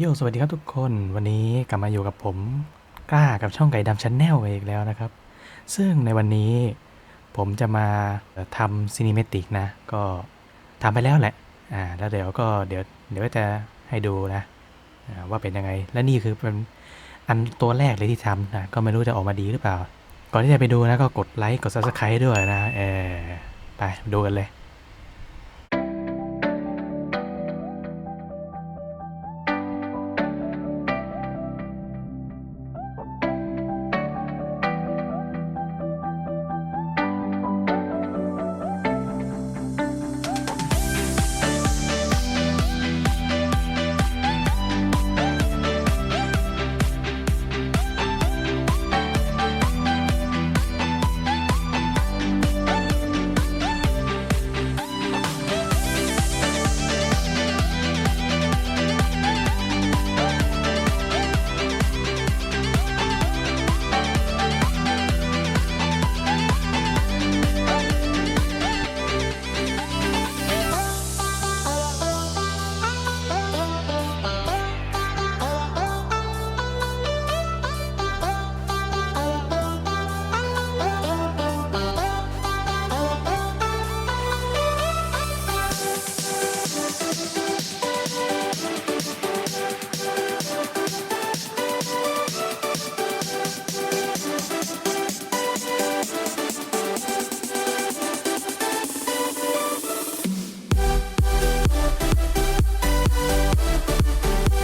โยสวัสดีครับทุกคนวันนี้กลับมาอยู่กับผมกล้ากับช่องไก่ดำช n แนลอีกแล้วนะครับ ซึ่งในวันนี้ผมจะมาทำซีนิเมติกนะ ก็ทำไปแล้วแหละอ่าแล้วเดี๋ยวก็เดี๋ยวเดี๋ยวจะให้ดูนะอ่าว่าเป็นยังไง และนี่คือเป็นอันตัวแรกเลยที่ทำนะก็ไม่รู้จะออกมาดีหรือเปล่า ก่อนที่จะไปดูนะก็กดไลค์กด subscribe ด้วยนะเออไปดูกันเลย